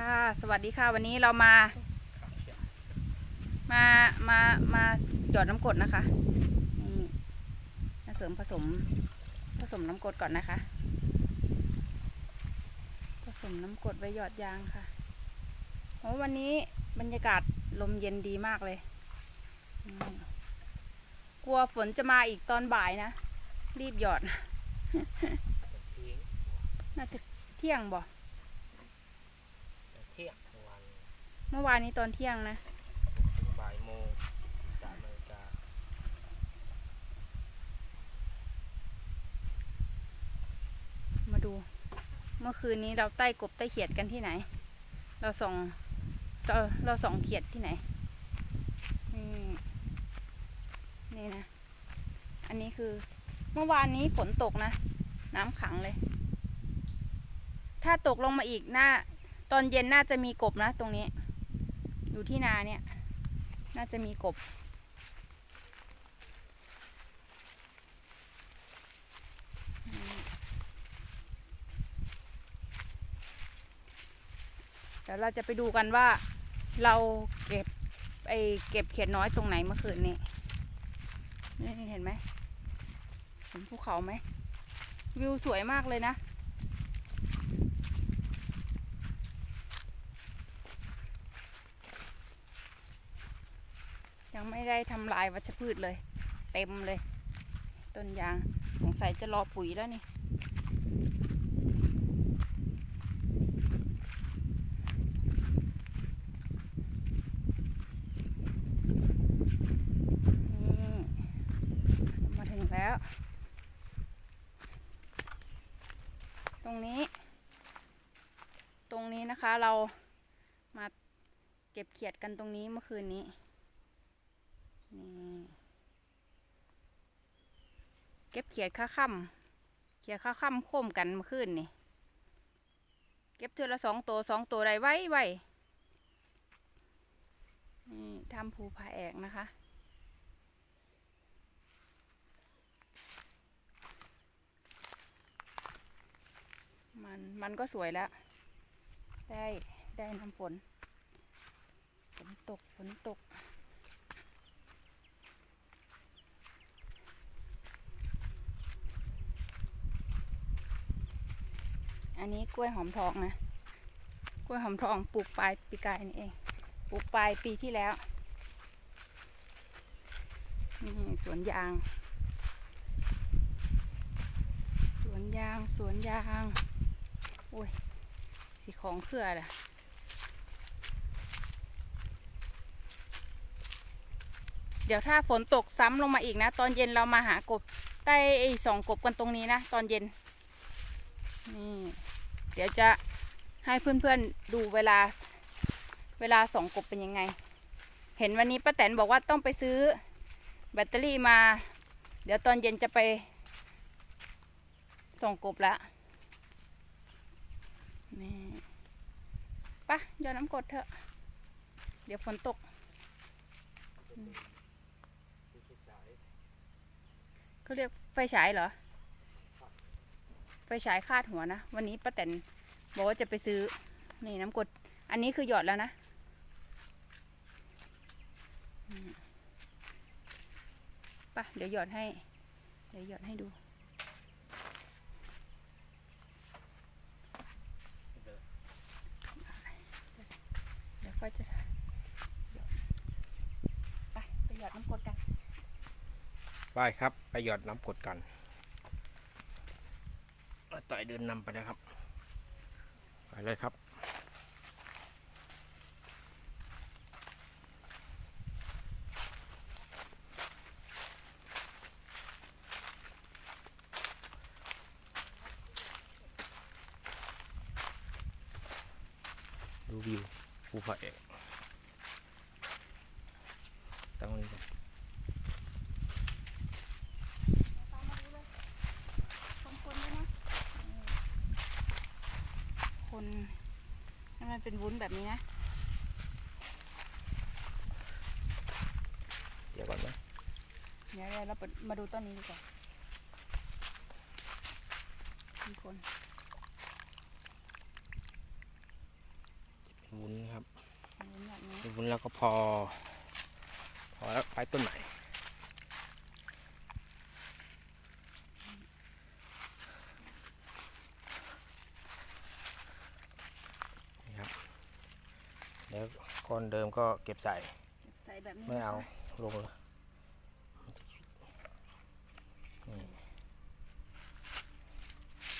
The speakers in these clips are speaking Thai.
ค่ะ สวัสดีค่ะ วันนี้เรามา มา มา มาหยอดน้ำกรดนะคะนี่มาเสริมผสม ผสมน้ำกรดก่อนนะคะ ผสมน้ำกรดไว้หยอดยางค่ะโอ้วันนี้บรรยากาศลมเย็นดีมากเลย กลัวฝนจะมาอีกตอนบ่ายนะ รีบหยอด น่าจะเที่ยงบ่ เที่ยงวัน เมื่อวานนี้ตอนเที่ยงนะถึงบ่ายโมงสามนาฬิกามาดู เมื่อคืนนี้เราใต้กบใต้เขียดกันที่ไหน เราส่องเราเราส่องเขียดที่ไหนนี่นี่นะ อันนี้คือเมื่อวานนี้ฝนตกนะ น้ำขังเลย ถ้าตกลงมาอีกน่าตอนเย็นน่าจะมีกบนะตรงนี้ อยู่ที่นาเนี่ย น่าจะมีกบ เดี๋ยวเราจะไปดูกันว่าเราเก็บไอเก็บเขียดน้อยตรงไหนเมื่อคืนนี้นี่เห็นไหมเห็นภูเขาไหมวิวสวยมากเลยนะ ยังไม่ได้ทำลายวัชพืชเลย เต็มเลย ต้นยางสงสัยจะรอปุ๋ยแล้วนี่ นี่มาถึงแล้ว ตรงนี้ ตรงนี้นะคะเรามาเก็บเขียดกันตรงนี้เมื่อคืนนี้ นี่เก็บเขียดข้าค่ำเขียดข้าค่ำโค้มกันเมื่อคืนนี่ เก็บเทือละสองตัวสองตัวได้ไว้ไว้นี่ทำภูผาแอกนะคะมันมันก็สวยแล้ว ได้ได้น้ำฝน ฝนตก ฝนตก อันนี้กล้วยหอมทองนะ กล้วยหอมทองปลูกปลายปีกายนี่เอง ปลูกปลายปีที่แล้ว นี่สวนยาง สวนยาง สวนยาง โอ้ย สีของเครือล่ะเดี๋ยวถ้าฝนตกซ้ำลงมาอีกนะ ตอนเย็นเรามาหากบใต้สองกบกันตรงนี้นะ ตอนเย็น นี่เดี๋ยวจะให้เพื่อนๆดูเวลาเวลาสองกบเป็นยังไง เห็นวันนี้ป้าแตนบอกว่าต้องไปซื้อแบตเตอรี่มา เดี๋ยวตอนเย็นจะไปส่งกบล้วนี่ปะยอดน้ำกดเถอะ เดี๋ยวฝนตก เขาเรียกไฟฉายเหรอ ฟฉายคาดหัวนะ วันนี้ป้าแตนบอกว่าจะไปซื้อ นี่น้ำกด อันนี้คือหยอดแล้วนะ ป่ะ เดี๋ยวหยอดให้ เดี๋ยวหยอดให้ดู เดี๋ยวก็จะหยอดไปไปหยอดน้ำกดกัน ไปครับ ไปหยอดน้ำกดกัน ต่อยเดินนำไปเลยครับ ไปเลยครับดูวิวภูผาเอกตั้งนี้ก่อน ตามมาดูเลยคนคนด้วยนะคนให้ มันเป็นวุ้นแบบนี้นะ เดี๋ยวก่อนนะเดี๋ยวเราไปมาดูต้นนี้ดีกว่ามีคนวุ้นครับวุ้นแบบนี้เป็นวุ้นแล้วก็พอ พอแล้วไปต้นใหม่นี่ครับเดี๋ยว ก้อนเดิมก็เก็บใส่ ใส่แบบนี้ไม่เอานะคะลงเลยนี่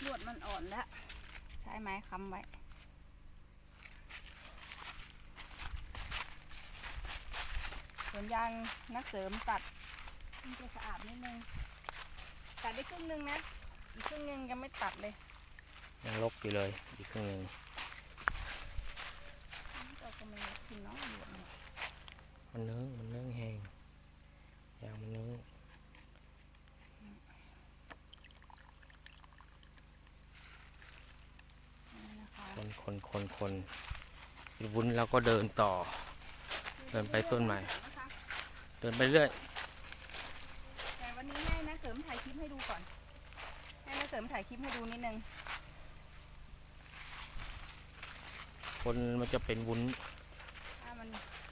ลวดมันอ่อนแล้ว ใช้ไม้ค้ำไว้ส่วนยางนักเสริมตัดมันจะสะอาดนิดนึง ตัดได้ครึ่งนึงนะ อีกครึ่งนึงยังไม่ตัดเลย ยังลกอยู่เลย อีกครึ่งหนึ่ง เราก็ไม่กินเน้องหลวง มันเนื้อมันเนื้อแห้งยางมันเนื้อนี่นะคะคนคนคนคนเป็นวุ้นแล้วก็เดินต่อ เดินไปต้นใหม่นะคะเดินไปเรื่อยแต่วันนี้ให้นะเสริมถ่ายคลิปให้ดูก่อน ให้นะเสริมถ่ายคลิปให้ดูนิดนึงคนมันจะเป็นวุ้นถ้ามัน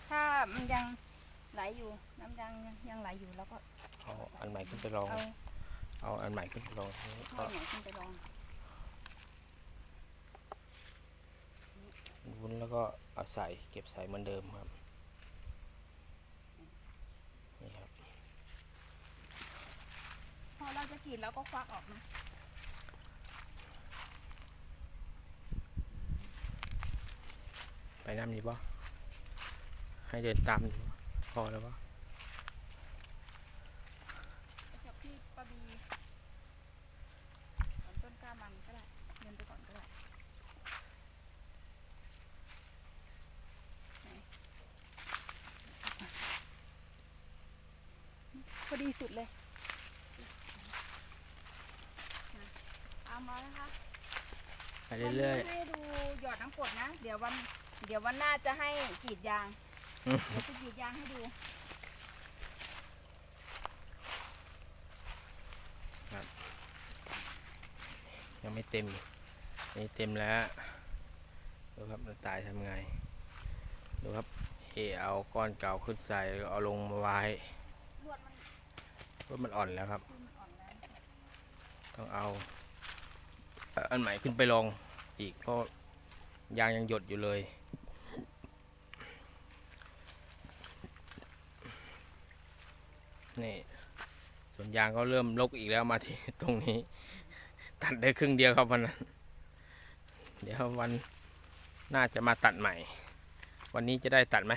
ถ้ามันยังไหลอยู่น้ำยังยังไหลอยู่แล้วก็เอาอันใหม่ขึ้นไปลอง เอาเอาอันใหม่ขึ้นไปลองนี่ถ้วก็ยไหนขึ้นไปลองวุ้นแล้วก็เอาใส่เก็บใส่เหมือนเดิมครับนี่ครับพอเราจะกรีดแล้วก็ควักออกนะไปน้ำนี้ปะ ให้เดินตามนี่บ่พอแล้วปะไปกับพี่ปาบีถอนต้นกล้ามันก็ได้เดินไปก่อนก็ได้ไหนพอดีสุดเลยมาเอามานะคะ ไปเรื่อยวันนี้ให้ดูหยอดน้ำกรดนะ เดี๋ยววัน เดี๋ยววันหน้าจะให้กรีดยางอืมเดี๋ ยวจะกรีดยางให้ดูๆยังไม่เต็มนี่เต็มแล้ว ดูครับมันตายทำไง ดูครับเอเอาก้อนเก่าขึ้นใส่เอาลงมาไว้ลวดมันเพราะมันอ่อนแล้วครับ คือมันอ่อนแล้วต้องเอา อันใหม่ขึ้นไปลองอีกเพราะยางยังหยดอยู่เลย นี่ส่วนยางก็เริ่มลกอีกแล้วมาที่ตรงนี้ ตัดได้ครึ่งเดียวครับวันนั้น เดี๋ยววันน่าจะมาตัดใหม่ วันนี้จะได้ตัดไหม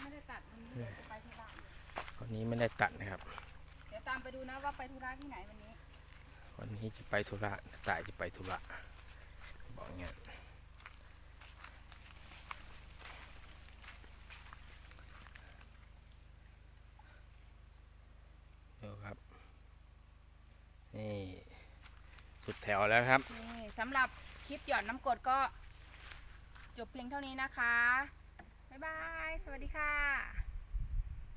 ไม่ได้ตัดวันนี้เดี๋ยวจะไปธุระอยู่วันนี้ไม่ได้ตัดนะครับ เดี๋ยวตามไปดูนะว่าไปธุระที่ไหนวันนี้ วันนี้จะไปธุระตายจะไปธุระบอกอย่างเงี้ยดู ครับ นี่สุดแถวแล้วครับ นี่สำหรับคลิปหยอดน้ำกรดก็จบเพียงเท่านี้นะคะ บ๊ายบาย สวัสดีค่ะ